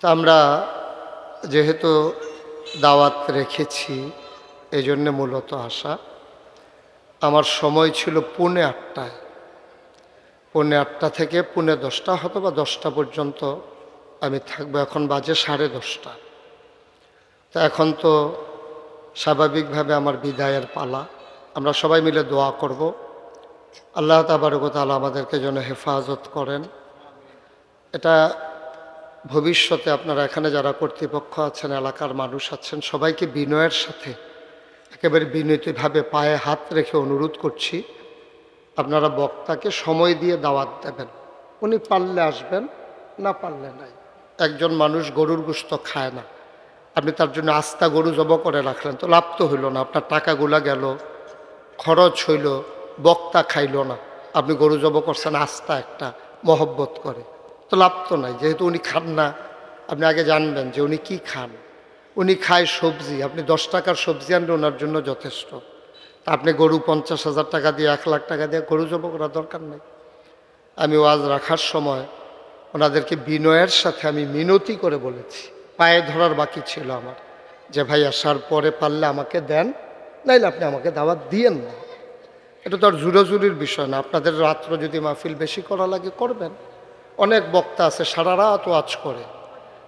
তা আমরা যেহেতু দাওয়াত রেখেছি এই জন্যে মূলত আসা। আমার সময় ছিল পুনে আটটায়। পুনে আটটা থেকে পুনে দশটা হতো বা দশটা পর্যন্ত আমি থাকব, এখন বাজে সাড়ে দশটা। তা এখন তো স্বাভাবিকভাবে আমার বিদায়ের পালা। আমরা সবাই মিলে দোয়া করব। আল্লাহ তাবারকতালা আমাদেরকে যেন হেফাজত করেন। এটা ভবিষ্যতে আপনারা এখানে যারা কর্তৃপক্ষ আছেন, এলাকার মানুষ আছেন, সবাইকে বিনয়ের সাথে, একেবারে বিনতিভাবে পায়ে হাত রেখে অনুরোধ করছি, আপনারা বক্তাকে সময় দিয়ে দাওয়াত দেবেন। উনি পারলে আসবেন, না পারলে নাই। একজন মানুষ গরুর গুস্ত খায় না। আপনি তার জন্য আস্থা গরু জব করে রাখলেন, তো লাভ তো হইল না। আপনার টাকাগুলা গেল, খরচ হইল, বক্তা খাইল না। আপনি গরু জব করছেন আস্থা একটা মহব্বত করে। তো লাভ তো নাই, যেহেতু উনি খান না। আপনি আগে জানবেন যে উনি কি খান। উনি খায় সবজি, আপনি দশ টাকার সবজি আনলে ওনার জন্য যথেষ্ট। তা আপনি গরু পঞ্চাশ হাজার টাকা দিয়ে, এক লাখ টাকা দিয়ে গরু জব করার দরকার নেই। আমি ওয়াজ রাখার সময় ওনাদেরকে বিনয়ের সাথে আমি মিনতি করে বলেছি। পায়ে ধরার বাকি ছিল আমার। যে ভাই, আসার পরে পারলে আমাকে দেন, নাইলে আপনি আমাকে দাওয়াত দিয়েন না। এটা তো আর জুরোজুরির বিষয় না। আপনাদের রাত্র যদি মাহফিল বেশি করা লাগে, করবেন। অনেক বক্তা আছে, সারা রাত ওয়াজ করে।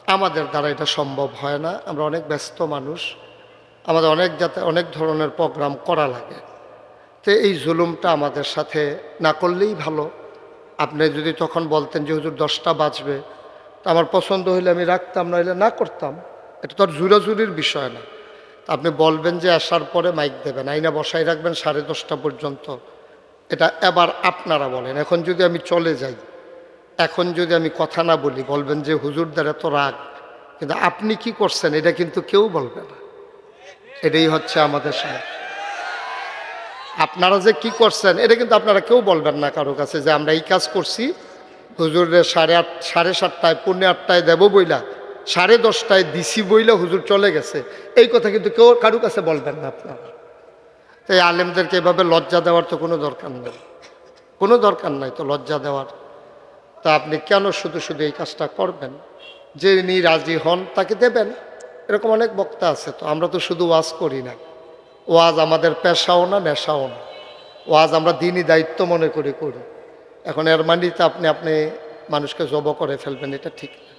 আমাদের দ্বারা এটা সম্ভব হয় না, আমরা অনেক ব্যস্ত মানুষ, আমাদের অনেক যাতে, অনেক ধরনের প্রোগ্রাম করা লাগে। তো এই জুলুমটা আমাদের সাথে না করলেই ভালো। আপনি যদি তখন বলতেন যে, হুজুর, দশটা বাজবে। তো আমার পছন্দ হইলে আমি রাখতাম, নইলে না করতাম। এটা তো আর জুরাজুরির বিষয় না। আপনি বলবেন যে, আসার পরে মাইক দেবেন আইনা বসাই রাখবেন সাড়ে দশটা পর্যন্ত। এটা এবার আপনারা বলেন। এখন যদি আমি চলে যাই এখন যদি আমি কথা না বলি, বলবেন যে হুজুরদের এত রাগ, কিন্তু আপনি কি করছেন এটা কিন্তু কেউ বলবে না। এটাই হচ্ছে আমাদের সমস্যা আপনারা যে কি করছেন, এটা কিন্তু আপনারা কেউ বলবেন না কারও কাছে যে আমরা এই কাজ করছি, হুজুরের সাড়ে আট, সাড়ে সাতটায়, পৌনে আটটায় দেবো বইলা, সাড়ে দশটায় দিছি বইলা হুজুর চলে গেছে। এই কথা কিন্তু কেউ কারও কাছে বলবেন না আপনারা। তাই আলেমদেরকে এভাবে লজ্জা দেওয়ার তো কোনো দরকার নেই। কোনো দরকার নাই তো লজ্জা দেওয়ার। তা আপনি কেন শুধু শুধু এই কাজটা করবেন? যে ইনি রাজি হন তাকে দেবেন। এরকম অনেক বক্তা আছে তো, আমরা তো শুধু ওয়াজ করি না। ওয়াজ আমাদের পেশাও না, নেশাও না। ওয়াজ আমরা দিনই দায়িত্ব মনে করে করি। এখন এর মানিতে আপনি আপনি মানুষকে জব করে ফেলবেন, এটা ঠিক না।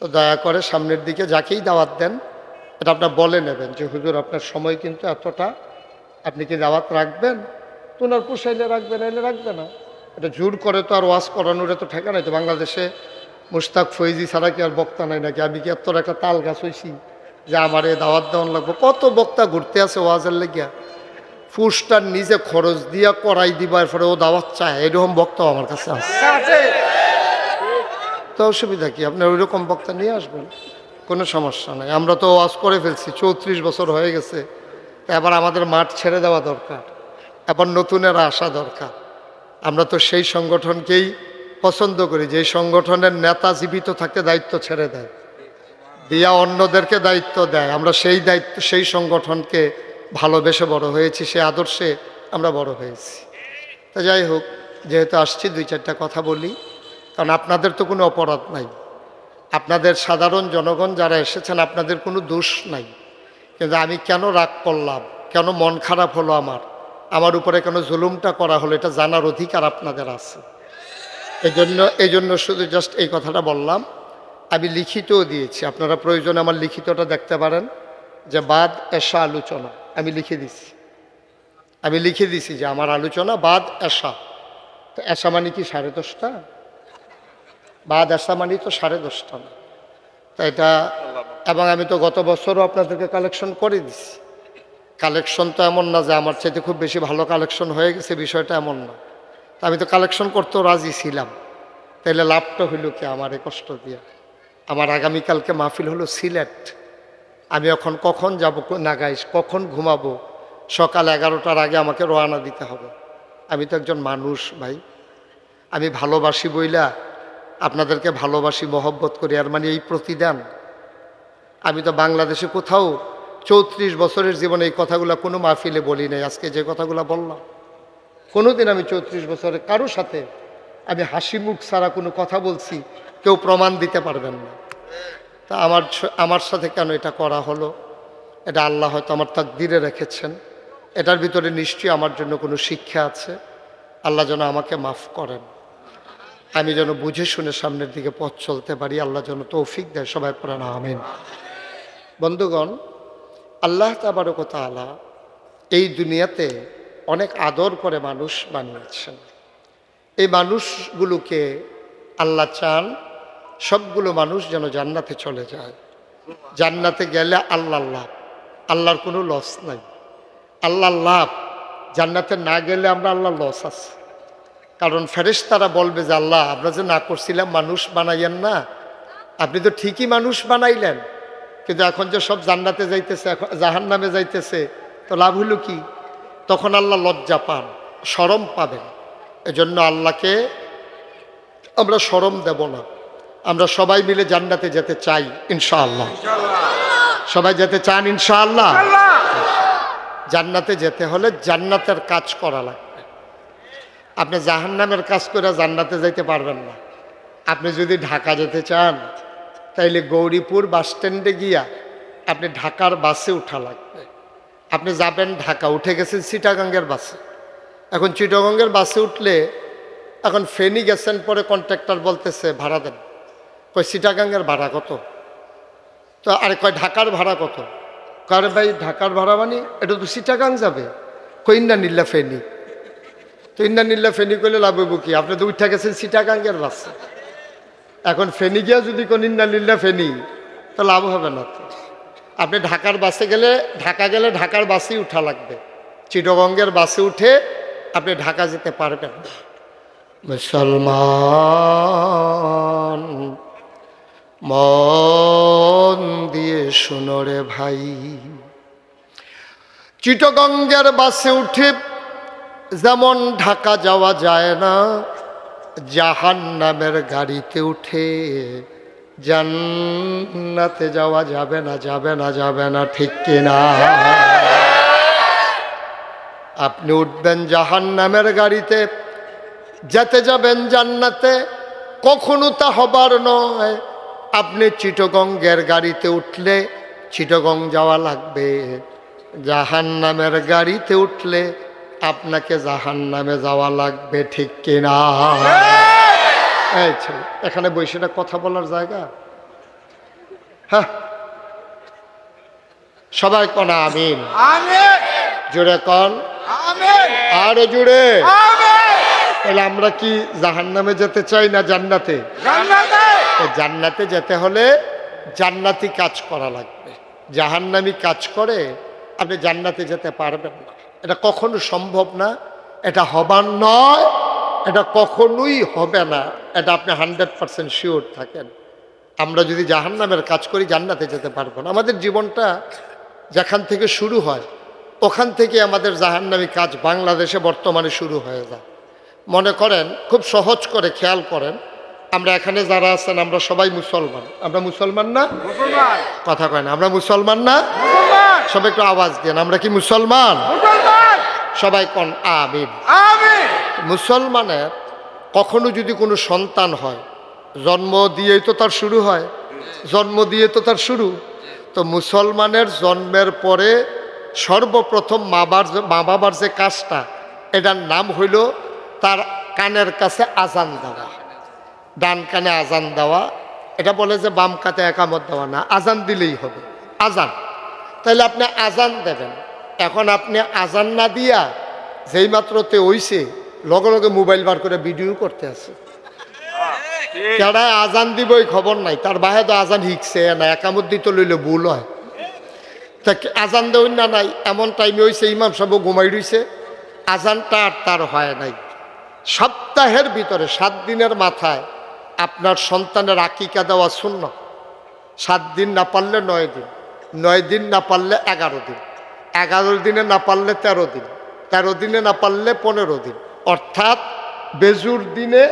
তো দয়া করে সামনের দিকে যাকেই দাওয়াত দেন, এটা আপনার বলে নেবেন যে, হুজুর, আপনার সময় কিন্তু এতটা। আপনি কি দাওয়াত রাখবেন? তো ওনার পোষাইলে রাখবেন এলে রাখবে না। এটা জোর করে তো আর ওয়াজ করানোর তো ঠেকা নাই তো বাংলাদেশে মুস্তাক ফৈজি ছাড়া কি আর বক্তা নাই নাকি? আমি কি এত একটা তাল গাছ হয়েছি যে আমার এ দাওয়াত দেওয়ান লাগবো? কত বক্তা ঘুরতে আছে ওয়াজের লেগিয়া? ফুসটার নিজে খরচ দিয়া করাই দিবা এরপরে ও দাওয়াত চায়। এরকম বক্তাও আমার কাছে আছে। তো অসুবিধা কি? আপনার ওইরকম বক্তা নিয়ে আসবেন? কোনো সমস্যা নাই। আমরা তো ওয়াজ করে ফেলছি চৌত্রিশ বছর হয়ে গেছে। এবার আমাদের মাঠ ছেড়ে দেওয়া দরকার। এবার নতুনেরা আসা দরকার। আমরা তো সেই সংগঠনকেই পছন্দ করি, যে সংগঠনের নেতা জীবিত থাকতে দায়িত্ব ছেড়ে দেয়, দিয়া অন্যদেরকে দায়িত্ব দেয়। আমরা সেই দায়িত্ব, সেই সংগঠনকে ভালোবেসে বড় হয়েছি, সে আদর্শে আমরা বড় হয়েছি। তা যাই হোক, যেহেতু আসছি, দুই চারটা কথা বলি। কারণ আপনাদের তো কোনো অপরাধ নাই। আপনাদের সাধারণ জনগণ যারা এসেছেন, আপনাদের কোনো দোষ নাই। কিন্তু আমি কেন রাগ করলাম? কেন মন খারাপ হলো আমার? আমার উপরে কেন জুলুমটা করা হলো, এটা জানার অধিকার আপনাদের আছে। এই জন্য এই জন্য শুধু জাস্ট এই কথাটা বললাম। আমি লিখিতও দিয়েছি, আপনারা প্রয়োজনে আমার লিখিতটা দেখতে পারেন, যে বাদ এসা আলোচনা, আমি লিখে দিছি। আমি লিখে দিছি যে আমার আলোচনা বাদ এসা তো এসা মানে কি, সাড়ে দশটা? বাদ এসা মানে তো সাড়ে দশটা না। তা এটা, এবং আমি তো গত বছরও আপনাদেরকে কালেকশন করে দিছি। কালেকশন তো এমন না যে আমার চাইতে খুব বেশি ভালো কালেকশন হয়ে গেছে, বিষয়টা এমন না। আমি তো কালেকশন করতেও রাজি ছিলাম। তাইলে লাভটা হইল কি আমার এই কষ্ট দিয়ে? আমার আগামীকালকে মাহফিল হলো সিলেট। আমি এখন কখন যাব না গাইস কখন ঘুমাবো? সকাল এগারোটার আগে আমাকে রওনা দিতে হবে। আমি তো একজন মানুষ ভাই। আমি ভালোবাসি বইলা আপনাদেরকে ভালোবাসি, মহব্বত করি, আর মানে এই প্রতিদান। আমি তো বাংলাদেশে কোথাও চৌত্রিশ বছরের জীবনে এই কথাগুলো কোনো মাহফিলে বলি নাই, আজকে যে কথাগুলো বললাম। কোনোদিন আমি চৌত্রিশ বছরে কারও সাথে আমি হাসি মুখ ছাড়া কোনো কথা বলছি, কেউ প্রমাণ দিতে পারবেন না। তা আমার আমার সাথে কেন এটা করা হলো? এটা আল্লাহ হয়তো আমার তাক তাকদিরে রেখেছেন। এটার ভিতরে নিশ্চয়ই আমার জন্য কোনো শিক্ষা আছে। আল্লাহ যেন আমাকে মাফ করেন। আমি যেন বুঝে শুনে সামনের দিকে পথ চলতে পারি, আল্লাহ যেন তৌফিক দেয় সবাই পড়ানো, আমিন। বন্ধুগণ আল্লাহ তাবারক তাআলা এই দুনিয়াতে অনেক আদর করে মানুষ বানিয়েছেন। এই মানুষগুলোকে আল্লাহ চান সবগুলো মানুষ যেন জান্নাতে চলে যায়। জান্নাতে গেলে আল্লাহ লাভ, আল্লাহর কোনো লস নাই। আল্লাহ লাভ, জান্নাতে না গেলে আমরা আল্লাহ লস আছে। কারণ ফেরেশতারা বলবে যে, আল্লাহ, আমরা যে না করছিলাম মানুষ বানাইয়েন না। আপনি তো ঠিকই মানুষ বানাইলেন। কিন্তু এখন যে সব জান্নাতে যাইতেছে, এখন জাহান নামে যাইতেছে, তো লাভ হলো কি? তখন আল্লাহ লজ্জা পান সরম পাবেন। এজন্য আল্লাহকে আমরা সরম দেব না। আমরা সবাই মিলে জান্নাতে যেতে চাই, ইনশাআল্লাহ। সবাই যেতে চান, ইনশাআল্লাহ? জান্নাতে যেতে হলে জান্নাতের কাজ করা লাগবে। আপনি জাহান্নামের কাজ করে জান্নাতে যাইতে পারবেন না। আপনি যদি ঢাকা যেতে চান তাইলে গৌরীপুর বাস স্ট্যান্ডে গিয়া আপনি ঢাকার বাসে উঠা লাগবে। আপনি যাবেন ঢাকা, উঠে গেছেন চিটাগাঙ্গের বাসে। এখন চিটাগাঙ্গের বাসে উঠলে এখন ফেনি গেছেন পরে কন্ট্রাক্টর বলতেছে ভাড়া দেন। কয়, চিটাগাঙ্গের ভাড়া কত? তো আরে কয়, ঢাকার ভাড়া কত? কার ভাই, ঢাকার ভাড়া মানে এটা তো চিটাগাং যাবে। কইন্না নিল্লা ফেনি। তো ইন্না নিল্লা ফেনি করলে লাভ হইব কি? আপনি তো উঠে গেছেন চিটাগাঙ্গের বাসে। এখন ফেনি গিয়া যদি কোন ইন্না নিল্লা ফেনি, তো লাভ হবে না তো। আপনি ঢাকার বাসে গেলে, ঢাকা গেলে ঢাকার বাসেই উঠা লাগবে। চিটগঙ্গের বাসে উঠে আপনি ঢাকা যেতে পারবেন। মুসলমান, মন দিয়ে শুনো রে ভাই। চিটগঙ্গের বাসে উঠে যেমন ঢাকা যাওয়া যায় না জাহান নামের গাড়িতে উঠে, জান্নাতে যাওয়া যাবে না যাবে না যাবে না, ঠিক কিনা আপনি উঠবেন জাহান নামের গাড়িতে, যেতে যাবেন জান্নাতে, কখনো তা হবার নয়। আপনি চিটগঙ্গের গাড়িতে উঠলে চিটগং যাওয়া লাগবে জাহান নামের গাড়িতে উঠলে আপনাকে জাহান নামে যাওয়া লাগবে ঠিক কিনা? এই ছেলে এখানে বসে কথা বলার জায়গা? হ্যাঁ। সবাই কনা আমিন। জুড়ে কন। আরও জুড়ে তাহলে আমরা কি জাহান নামে যেতে চাই না জান্নাতে? জান্নাতে যেতে হলে জান্নাতি কাজ করা লাগবে। জাহান্নামি কাজ করে আপনি জান্নাতে যেতে পারবেন না। এটা কখনো সম্ভব না এটা হবার নয় এটা কখনোই হবে না এটা আপনি হান্ড্রেড পারসেন্ট শিওর থাকেন। আমরা যদি জাহান্নামের কাজ করি জান্নাতে যেতে পারব না। আমাদের জীবনটা যেখান থেকে শুরু হয় ওখান থেকে আমাদের জাহান্নামি কাজ বাংলাদেশে বর্তমানে শুরু হয়ে যায়। মনে করেন খুব সহজ করে খেয়াল করেন আমরা এখানে যারা আছেন আমরা সবাই মুসলমান। আমরা মুসলমান না? কথা কয় না আমরা মুসলমান না? সবাই একটু আওয়াজ দেন আমরা কি মুসলমান? সবাই কন? আমিন। মুসলমানের কখনো যদি কোনো সন্তান হয় জন্ম দিয়েই তো তার শুরু হয় জন্ম দিয়ে তো তার শুরু তো মুসলমানের জন্মের পরে সর্বপ্রথম মাবার মা বাবার যে কাজটা এটার নাম হইল তার কানের কাছে আজান দেওয়া। ডান কানে আজান দেওয়া। এটা বলে যে বাম কাতে একামত দেওয়া না আজান দিলেই হবে। আজান। তাহলে আপনি আজান দেবেন। এখন আপনি আজান না দিয়া যেই মাত্র তে হইছে, লগে লগে মোবাইল বার করে ভিডিও করতে আছে। কেডা আজান দিব ওই খবর নাই, তার বাহে তো আজান হিকছে না, একামত দিতে লইলে ভুল হয়। তা আজান দেওয়ার না নাই? এমন টাইমে হইছে, ইমাম সাহেব ঘুমাই রইছে। আজানটা আর তার হয় নাই। সপ্তাহের ভিতরে, সাত দিনের মাথায় আপনার সন্তানের আকিকা দেওয়া শূন্য সাত দিন না পারলে নয় দিন। নয় দিন না পারলে এগারো দিন। এগারো দিনে না পারলে তেরো দিন। তেরো দিনে না পারলে পনেরো দিন। অর্থাৎ বেজুর দিনে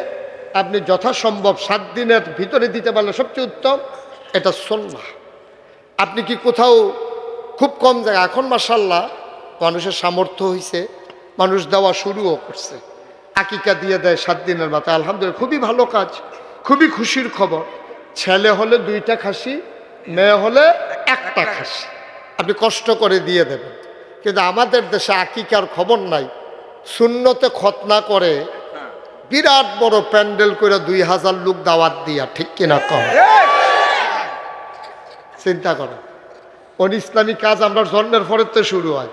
আপনি যথাসম্ভব সাত দিনের ভিতরে দিতে পারলে সবচেয়ে উত্তম, এটা সন্না আপনি কি কোথাও খুব কম জায়গা এখন মাসাল্লাহ মানুষের সামর্থ্য হয়েছে মানুষ দেওয়া শুরুও করছে। আকিকা দিয়ে দেয় সাত দিনের মাথায়। আলহামদুলিল্লাহ, খুবই ভালো কাজ, খুবই খুশির খবর। ছেলে হলে দুইটা খাসি, মেয়ে হলে একটা খাসি আপনি কষ্ট করে দিয়ে দেবেন। কিন্তু আমাদের দেশে আকিকার খবর নাই। শূন্যতে খতনা করে বিরাট বড় প্যান্ডেল করে দুই হাজার লোক দাওয়াত দিয়া, ঠিক কিনা কম চিন্তা করেন। ওন ইসলামী কাজ আমরা জন্মের পরে তো শুরু হয়।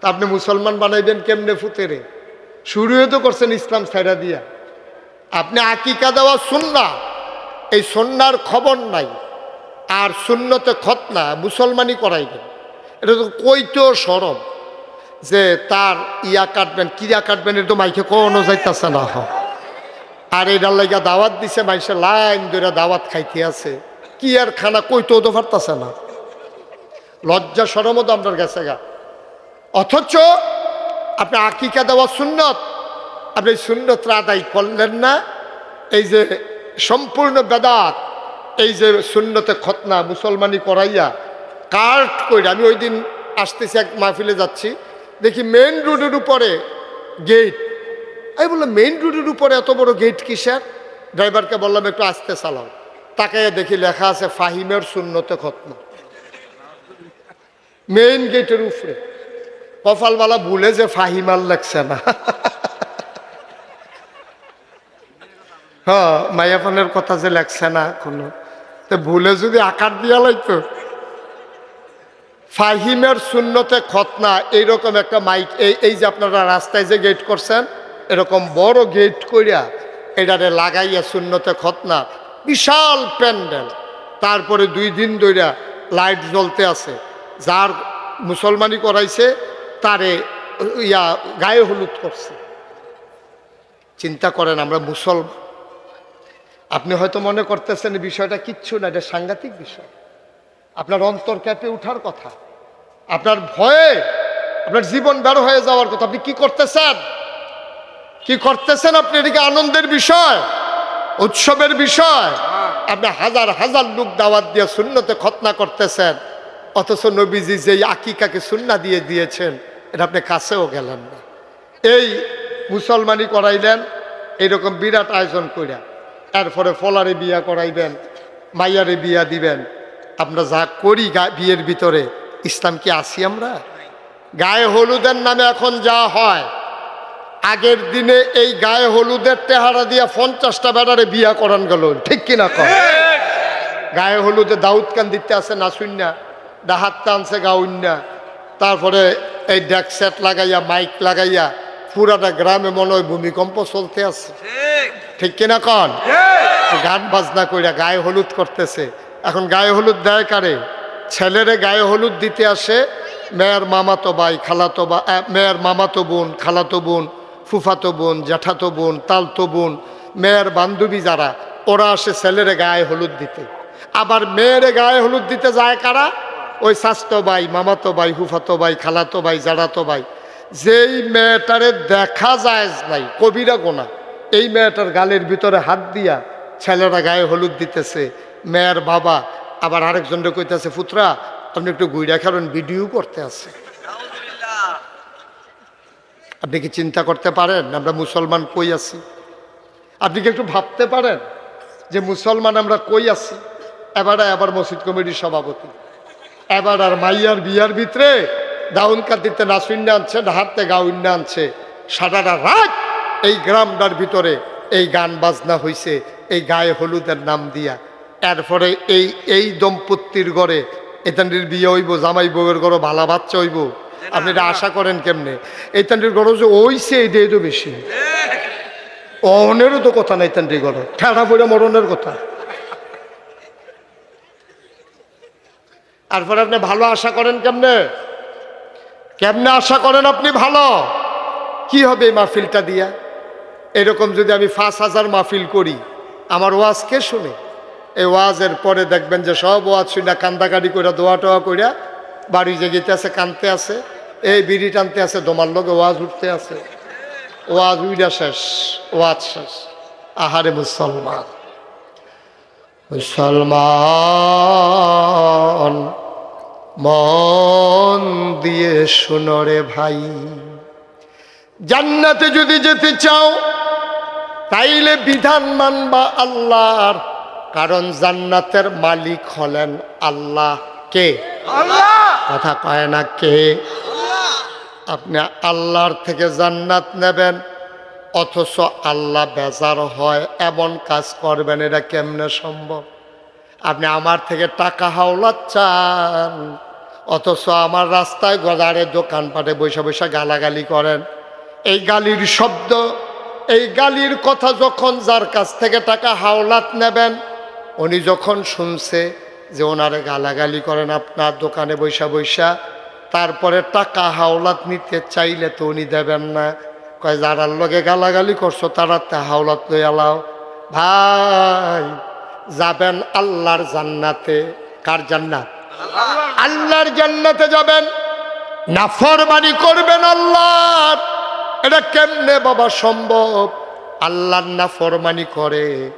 তা আপনি মুসলমান বানাইবেন কেমনে ফুতেরে? শুরুও তো করছেন ইসলাম ছাইরা দিয়া। আপনি আকিকা দেওয়া সুন্না, এই সন্ন্যার খবর নাই। আর শূন্যতে খতনা মুসলমানই করাইবেন এটা তো কইতেও সরম যে তার ইয়া কাটবেন কিয়া কাটবেন, এটা তো মাইকে কোনো যাইতেছে না। হ আর এটার লাগা দাওয়াত দিছে, মাইসে লাইন ধরে দাওয়াত খাইতে আছে। কি আর খানা কইতেও তো পারতাছে না। লজ্জা সরমও তো আপনার গেছে গা। অথচ আপনি আকিকা দেওয়া সুন্নত, আপনি সুন্নতরা আদায় করলেন না। এই যে সম্পূর্ণ বেদাত এই যে সুন্নতে খতনা মুসলমানি করাইয়া কার্ট করে আমি ওই দিন আসতেছি এক মাহফিলে যাচ্ছি, দেখি মেইন রোডের উপরে গেট আমি বললাম মেইন রোডের উপরে এত বড় গেট কিসের? ড্রাইভারকে বললাম, একটু আসতে চালাও। তাকে দেখি লেখা আছে, ফাহিমের শূন্যতে খতনা। মেইন গেটের উপরে। কপালওয়ালা ভুলে যে ফাহিমার লাগছে না। হ্যাঁ মায়াপানের কথা যে লেখছে না কোনো তো ভুলে যদি আকার দিয়া লাইতো। ফাহিমের শূন্যতে খতনা, এইরকম একটা মাইক, এই এই যে আপনারা রাস্তায় যে গেট করছেন, এরকম বড় গেট করিয়া এটারে লাগাইয়া শূন্যতে খতনা। বিশাল প্যান্ডেল। তারপরে দুই দিন ধইরা লাইট জ্বলতে আছে। যার মুসলমানি করাইছে, তারে ইয়া গায়ে হলুদ করছে। চিন্তা করেন, আমরা মুসলমান। আপনি হয়তো মনে করতেছেন বিষয়টা কিচ্ছু না, এটা সাংঘাতিক বিষয়। আপনার অন্তর ক্যাপে উঠার কথা। আপনার ভয়ে আপনার জীবন বের হয়ে যাওয়ার কথা। আপনি কি করতেছেন? কি করতেছেন আপনি? এদিকে আনন্দের বিষয়? উৎসবের বিষয়? আপনি হাজার হাজার লোক দাওয়াত দিয়ে শূন্যতে খতনা করতেছেন। অথচ নবীজি যেই আকিকাকে সুন্না দিয়ে দিয়েছেন, এটা আপনি কাছেও গেলেন না। এই মুসলমানি করাইলেন, এইরকম বিরাট আয়োজন কইরা। এরপরে ফলারে বিয়া করাইবেন, মাইয়ারে বিয়া দিবেন। আমরা যা করি বিয়ের ভিতরে, ইসলাম কি আসি আমরা? গায়ে হলুদের নামে এখন যা হয়, আগের দিনে এই গায়ে হলুদের তেহারা দিয়া পঞ্চাশটা বেড়ারে বিয়া করান গেল, ঠিক কিনা কর গায়ে হলুদে দাউদ কান দিতে আছে নাসুন্না ডাহাত টানছে গাউন্না তারপরে এই ডেক সেট লাগাইয়া, মাইক লাগাইয়া, পুরাটা গ্রামে মনে হয় ভূমিকম্প চলতে আছে। ঠিক কিনা কন? গান বাজনা কইরা গায়ে হলুদ করতেছে। এখন গায়ে হলুদ দেয় কারে? ছেলেরে গায়ে হলুদ দিতে আসে মেয়ের মামাতো ভাই খালাতো বা মেয়ের মামাতো বোন খালাতো বোন ফুফাতো বোন জ্যাঠাতো বোন তালতো বোন মেয়ের বান্ধবী যারা ওরা আসে ছেলেরে গায়ে হলুদ দিতে। আবার মেয়েরে গায়ে হলুদ দিতে যায় কারা? ওই স্বাস্থ্য ভাই মামাতো ভাই হুফাতো ভাই খালাতো ভাই জাড়াতো ভাই। যেই মেয়েটারে দেখা যায় নাই কবিরা গোনা। এই মেয়েটার গালের ভিতরে হাত দিয়া ছেলেরা গায়ে হলুদ দিতেছে। মেয়ের বাবা আবার আরেকজনটা কইতেছে পুত্রা আপনি একটু গুইরা খাবেন ভিডিও করতে আছে। আপনি কি চিন্তা করতে পারেন? আমরা মুসলমান কই আছি? আপনি কি একটু ভাবতে পারেন যে মুসলমান আমরা কই আছি? এবারে আবার মসজিদ কমিটির সভাপতি। এবার আর মাইয়ার বিয়ার ভিতরে দাউন কাতিতে নাসুন্না আনছে ডাহাতে গাউন্না আনছে সারাটা রাত এই গ্রামটার ভিতরে এই গান বাজনা হইছে এই গায়ে হলুদের নাম দিয়া। এরপরে এই এই দম্পতির ঘরে এতানটির বিয়ে হইব জামাই বউয়ের ঘরে ভালা বাচ্চা হইব। আপনি এটা আশা করেন কেমনে? এইতানটির ঘরে যে ওইছে এইটাই তো বেশি। অনেরও তো কথা নাই তান্ত্রিক ঘরে। ঠেড়া পড়ে মরণের কথা। তারপরে আপনি ভালো আশা করেন কেমনে? কেমনে আশা করেন আপনি ভালো? কি হবে এই মাহফিলটা দিয়া? এরকম যদি আমি পাঁচ হাজার মাহফিল করি, আমার ওয়াজ কে শুনে? এই ওয়াজের পরে দেখবেন যে সব ওয়াজ শুনে কান্দাকাটি করে দোয়া টোয়া কইরা বাড়ি জেগেতে আছে, কানতে আছে, এই বিড়ি টানতে আছে, দোমার লোকে ওয়াজ উঠতে আছে। ওয়াজ উইডা শেষ, ওয়াজ শেষ। আহারে মুসলমান মুসলমান, মন দিয়ে শুনরে ভাই। জান্নাতে যদি যেতে চাও তাইলে বিধান মানবা আল্লাহর। কারণ জান্নাতের মালিক হলেন আল্লাহ। কে? কথা কয় না কে? আপনি আল্লাহর থেকে জান্নাত নেবেন অথচ আল্লাহ বেজার হয় এমন কাজ করবেন এটা কেমনে সম্ভব? আপনি আমার থেকে টাকা হাওলাত চান অথচ আমার রাস্তায় গদারে দোকানপাটে বসে বসে গালাগালি করেন। এই গালির শব্দ এই গালির কথা যখন যার কাছ থেকে টাকা হাওলাত নেবেন উনি যখন শুনছে যে ওনারে গালাগালি করেন আপনার দোকানে বৈশা বৈশা তারপরে টাকা হাওলাত নিতে চাইলে তো উনি দেবেন না। কয় যারার লগে গালাগালি করছ তারা তা হাওলাত লই আলাও ভাই যাবেন আল্লাহর জান্নাতে। কার জান্নাত? আল্লাহর। জান্নাতে যাবেন। না নাফরমানি করবেন আল্লাহর। এটা কেমনে বাবা সম্ভব? আল্লাহর না ফরমানি করে,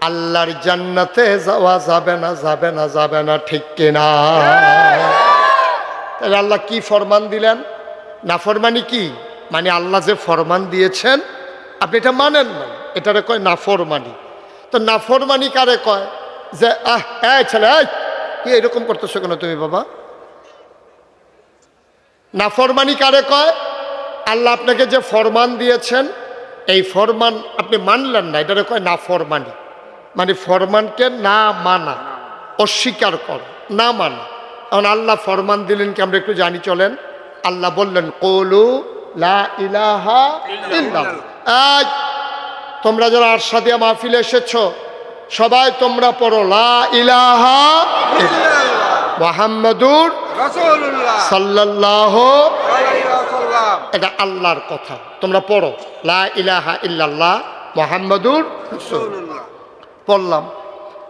আল্লাহর জান্নাতে যাওয়া যাবে না যাবে না যাবে না, ঠিক কিনা? তাহলে আল্লাহ কি ফরমান দিলেন? নাফরমানি কি? মানে আল্লাহ যে ফরমান দিয়েছেন, আপনি এটা মানেন না। এটারে কয় নাফরমানি। তো নাফরমানি কারে কয়? যে, আহ, এই ছেলে কি এরকম করতেছো কেন তুমি বাবা? নাফরমানি কারে কয়? আল্লাহ আপনাকে যে ফরমান দিয়েছেন, এই ফরমান আপনি মানলেন না, এটারে কয় নাফরমানি মানে ফরমানকে না মানা, অস্বীকার কর, না মানা। এখন আল্লাহ ফরমান দিলেন কি, আমরা একটু জানি, চলেন। আল্লাহ বললেন, কলু লা ইলাহা আজ তোমরা যারা আরশাদিয়া মাহফিলে এসেছ, সবাই তোমরা পড়ো, লা ইলাহা মোহাম্মদুর সাল্লাল্লাহ এটা আল্লাহর কথা। তোমরা পড়ো, লা ইলাহা ইল্লাল্লাহ মোহাম্মদুর পড়লাম।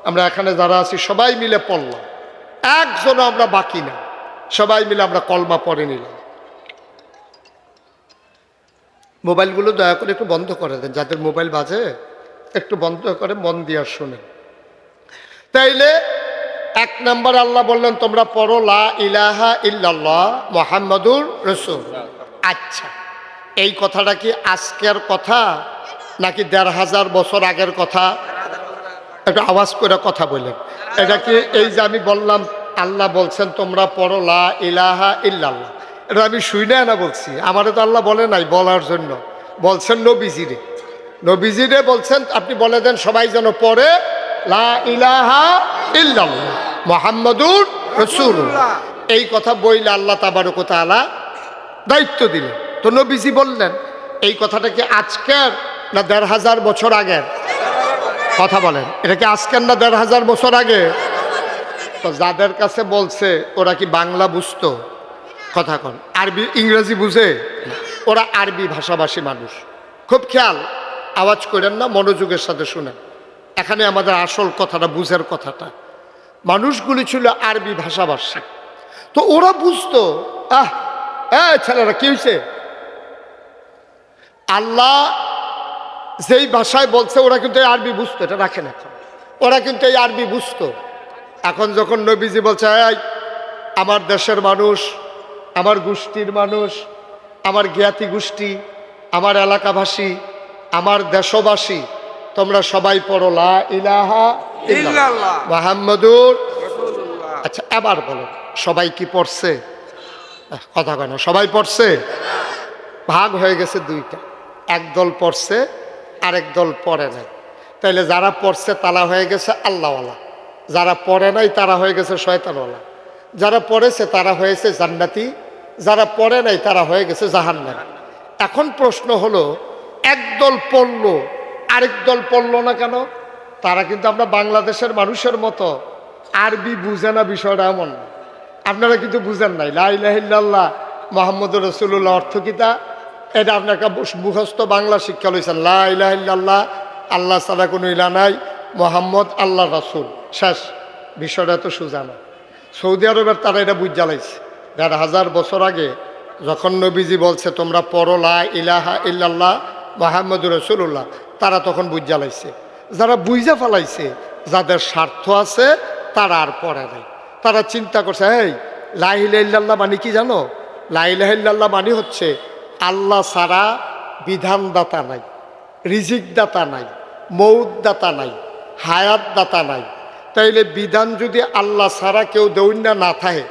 আমরা এখানে যারা আছি, সবাই মিলে পড়লাম। একজনও আমরা বাকি না। সবাই মিলে আমরা কলমা পড়ে নিলাম। মোবাইলগুলো দয়া করে একটু বন্ধ করে দেন। যাদের মোবাইল বাজে, একটু বন্ধ করে মন দিয়ে শোনেন। তাইলে এক নম্বর আল্লাহ বললেন, তোমরা পড়ো, লা ইলাহা ইল্লাল্লাহ মোহাম্মদুর রসুল আচ্ছা এই কথাটা কি আজকের কথা নাকি দেড় হাজার বছর আগের কথা? একটু আওয়াজ করে কথা বললেন এটা কি এই যে আমি বললাম, আল্লাহ বলছেন, তোমরা পড়ো লা ইলাহা ইল্লাল্লাহ। এটা আমি শুই না না বলছি। আমারও তো আল্লাহ বলে নাই বলার জন্য। বলছেন নবীজিরে নবীজিরে বলছেন, আপনি বলে দেন সবাই যেন পড়ে লা ইলাহা ইল্লাল্লাহ, মোহাম্মদুর রসুল্লাহ এই কথা বইলে আল্লাহ তাবারক তাআলা দায়িত্ব দিলেন তো নবীজি বললেন, এই কথাটা কি আজকের না দেড় হাজার বছর আগের? কথা বলেন, এটা কি আজকের না দেড় হাজার বছর আগে? তো যাদের কাছে বলছে, ওরা কি বাংলা বুঝতো? কথা কন, আরবি, ইংরেজি বুঝে? ওরা আরবি ভাষাভাষী মানুষ। খুব খেয়াল, আওয়াজ করেন না, মনোযোগের সাথে শুনেন। এখানে আমাদের আসল কথাটা, বুঝের কথাটা। মানুষগুলি ছিল আরবি ভাষাভাষী। তো ওরা বুঝতো, আহ এ ছেলেরা কি হয়েছে আল্লাহ যেই ভাষায় বলছে ওরা কিন্তু এই আরবি বুঝতো এটা রাখেন এখন। ওরা কিন্তু এই আরবি বুঝতো। এখন যখন নবীজি বলছে আমার দেশের মানুষ আমার গোষ্ঠীর মানুষ আমার জ্ঞাতি গোষ্ঠী আমার এলাকাবাসী আমার দেশবাসী তোমরা সবাই পড়ো লা ইলাহা ইল্লাল্লাহ। মোহাম্মদুর আচ্ছা এবার বলো সবাই কি পড়ছে? কথা কেন সবাই পড়ছে? ভাগ হয়ে গেছে দুইটা। এক দল পড়ছে, আরেক দল পড়ে নাই। তাইলে যারা পড়ছে তারা হয়ে গেছে আল্লাহওয়ালা। যারা পড়ে নাই তারা হয়ে গেছে শয়তানওয়ালা। যারা পড়েছে তারা হয়েছে জান্নাতি। যারা পড়ে নাই তারা হয়ে গেছে জাহান্নাম। এখন প্রশ্ন হলো একদল পড়ল, আরেক দল পড়ল না কেন? তারা কিন্তু আমরা বাংলাদেশের মানুষের মতো। আরবি বুঝে না বিষয়টা এমন না। আপনারা কিন্তু বুঝেন নাই লাইলাহিল্লাহ মোহাম্মদ রসুল্লাহ অর্থ কিতা এটা আপনাকে মুখস্থ বাংলা শিক্ষা লইছেন লাইলাহিল্লাহ আল্লাহ সালা কোনো ইলা নাই, মোহাম্মদ আল্লাহ রাসুল, শেষ, বিষয়টা তো সোজা না সৌদি আরবের তারা এটা বুঝ জ্বালাইছে দেড় হাজার বছর আগে যখন নবীজি বলছে, তোমরা পড়ো লা ইলাহা ইল্লাল্লাহ মোহাম্মদ রসুল্লাহ তারা তখন বুঝ জ্বালাইছে যারা বুঝা ফেলাইছে, যাদের স্বার্থ আছে, তারা আর পড়ে নাই। তারা চিন্তা করছে, এই লাইলাহ মানে কি জানো? লাইলাহ মানে হচ্ছে আল্লাহ সারা বিধানদাতা নাই রিজিক দাতা নাই মৌদ দাতা নাই হায়াত দাতা নাই। তাইলে বিধান যদি আল্লাহ ছাড়া কেউ দৌন্যা না থাকে,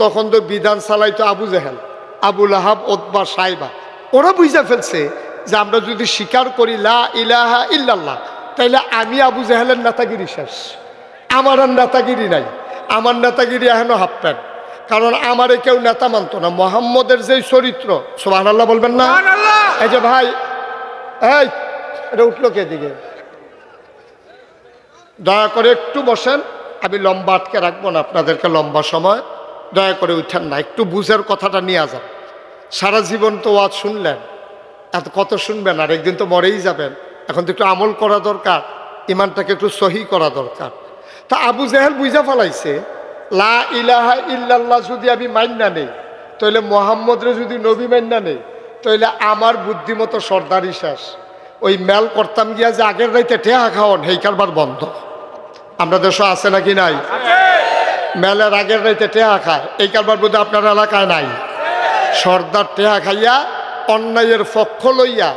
তখন তো বিধান চালাইতো আবু জাহেল আবুল আহাব ওতবা, সাইবা। ওরা বুঝা ফেলছে যে আমরা যদি স্বীকার করি লা ইলাহা ইল্লাল্লাহ, তাইলে আমি আবু জাহেলের নেতাগিরি শেষ, আমার আর নাই। আমার নেতাগিরি এখনও হাফ প্যান্ট। কারণ আমারে কেউ নেতা মানতো না। মোহাম্মদের যে চরিত্র সোহান আল্লাহ বলবেন না? এই যে ভাই এই এটা উঠল কে দিকে দয়া করে একটু বসেন আমি লম্বা আটকে রাখব না আপনাদেরকে লম্বা সময়। দয়া করে উঠেন না একটু বুঝের কথাটা নিয়ে যান সারা জীবন তো ওয়াজ শুনলেন এত কত শুনবেন আর একদিন তো মরেই যাবেন। এখন তো একটু আমল করা দরকার ইমানটাকে একটু সহি করা দরকার। তা আবু জাহেল বুঝা ফেলাইছে, লা ইলাহা ইল্লাল্লাহ যদি আমি মান্না নেই, তাহলে মোহাম্মদরে যদি নবী মান্না নেই, তাহলে আমার বুদ্ধিমতো সর্দারি শেষ ওই মেল করতাম গিয়া যে আগের রাইতে টেহা খাওয়ান সেই কারবার বন্ধ। আমরা দেশে আছে নাকি নাই? মেলের আগের রাইতে টেহা খায়, এই কারবার বোধহয় আপনার এলাকায় নাই। সর্দার টেহা খাইয়া অন্যায়ের পক্ষ লইয়া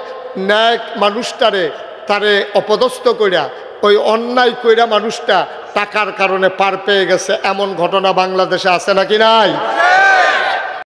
ন্যায় মানুষটারে তারে অপদস্থ কইরা ওই অন্যায় কইরা মানুষটা টাকার কারণে পার পেয়ে গেছে, এমন ঘটনা বাংলাদেশে আছে নাকি নাই?